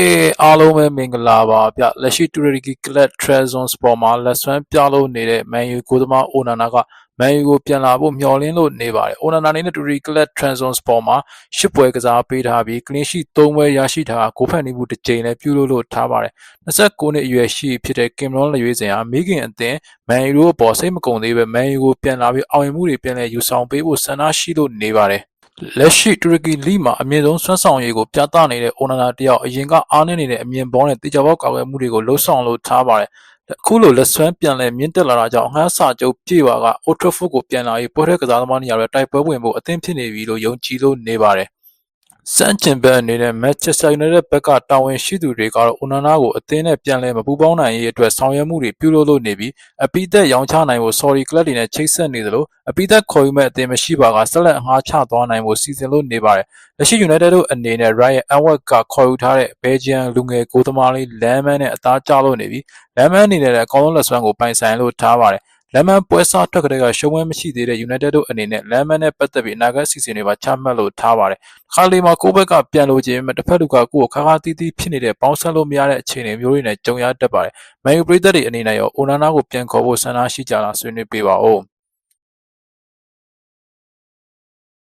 အေးအားလုံးပဲမင်္ဂလာပါဗျလက်ရှိတူရကီကလပ်ထရဇွန်စပေါ်မှာလက်ဆွမ်းပြလို့နေတဲ့မန်ယူကိုသမားအိုနာနာကမန်ယူကိုပြန်လာဖို့မျှော်လင့်လို့နေပါတယ်အိုနာနာနေနဲ့တူရကီကလပ်ထရဇွန်စပေါ်မှာရှစ်ပွဲကစားပေးထားပြီးကလင်းရှိ၃ပွဲရရှိထားတာကိုဖန်နေမှုတစ်ကြိမ်လည်းပြုလုပ်လို့ထားပါတယ်29နှစ်အရွယ်ရှိဖြစ်တဲ့ကင်မရွန်လက်ရွေးစင်ဟာမိခင်အသင်းမန်ယူတို့အပေါ်စိတ်မကုန်သေးပဲမန်ယူကိုပြန်လာပြီးအောင်မြင်မှုတွေပြန်လည်ယူဆောင်ပေးဖို့ဆန္ဒရှိလို့နေပါတယ် လက်ရှိတူရကီလိမှာအမြင့်ဆုံးဆွမ်းဆောင်ရည်ကိုပြသနေတဲ့အိုနာနာတယောက်အရင်ကအားနည်းနေတဲ့အမြင်ပေါ်နဲ့တေချာပေါက်ကာကွယ်မှုတွေကိုလှုပ်ဆောင်လို့ထားပါတယ်အခုလိုလက်ဆွမ်းပြန်လဲမြင့်တက်လာတာကြောင့်အငှားစာချုပ်ပြေဝါကအိုထရဖို့ကိုပြန်လာပြီးပွဲထဲကစားသမားနေရာတွေတိုက်ပွဲဝင်ဖို့အသင့်ဖြစ်နေပြီလို့ယုံကြည်လို့နေပါတယ် စန့်ကျင်ဘက်အနေနဲ့ Manchester United ဘက်ကတာဝန်ရှိသူတွေကတော့ Onana ကိုအသင်းနဲ့ပြန်လည်မပူးပေါင်းနိုင်ရေးအတွက်ဆောင်ရွက်မှုတွေပြုလုပ်လို့နေပြီးအပိသက်ရောင်းချနိုင်ဖို့ Sorry Club တွေနဲ့ချိတ်ဆက်နေသလိုအပိသက်ခေါ်ယူမဲ့အသင်းမရှိပါကဆက်လက်အငှားချသွားနိုင်ဖို့စီစဉ်လို့နေပါတယ်။လက်ရှိ United တို့အနေနဲ့ Ryan Edwards ကခေါ်ယူထားတဲ့ Belgian လူငယ်ကိုသမားလေး Lemon နဲ့အသားကျလို့နေပြီး Lemon အနေနဲ့လည်းအကောင်းဆုံးလက်စွမ်းကိုပိုင်ဆိုင်လို့ထားပါတယ်။ လမ်းမပွဲစားထွက်ကလေးကရှုံးဝဲမရှိသေးတဲ့ United တို့အနေနဲ့လမ်းမနဲ့ပတ်သက်ပြီးအနာဂတ်စီစဉ်တွေပါချမှတ်လို့ထားပါတယ်။ခါလီမှာကိုယ့်ဘက်ကပြန်လို့ခြင်းမဲ့တစ်ဖက်လူကကိုယ့်ကိုခါခါတီးတီးဖြစ်နေတဲ့ပေါင်းဆက်လို့မရတဲ့အခြေအနေမျိုးတွေနဲ့ကြုံရတတ်ပါတယ်။မန်ယူပရိသတ်တွေအနေနဲ့ရောအိုနာနာကိုပြန်ခေါ်ဖို့ဆန္ဒရှိကြလားဆွေးနွေးပေးပါဦး။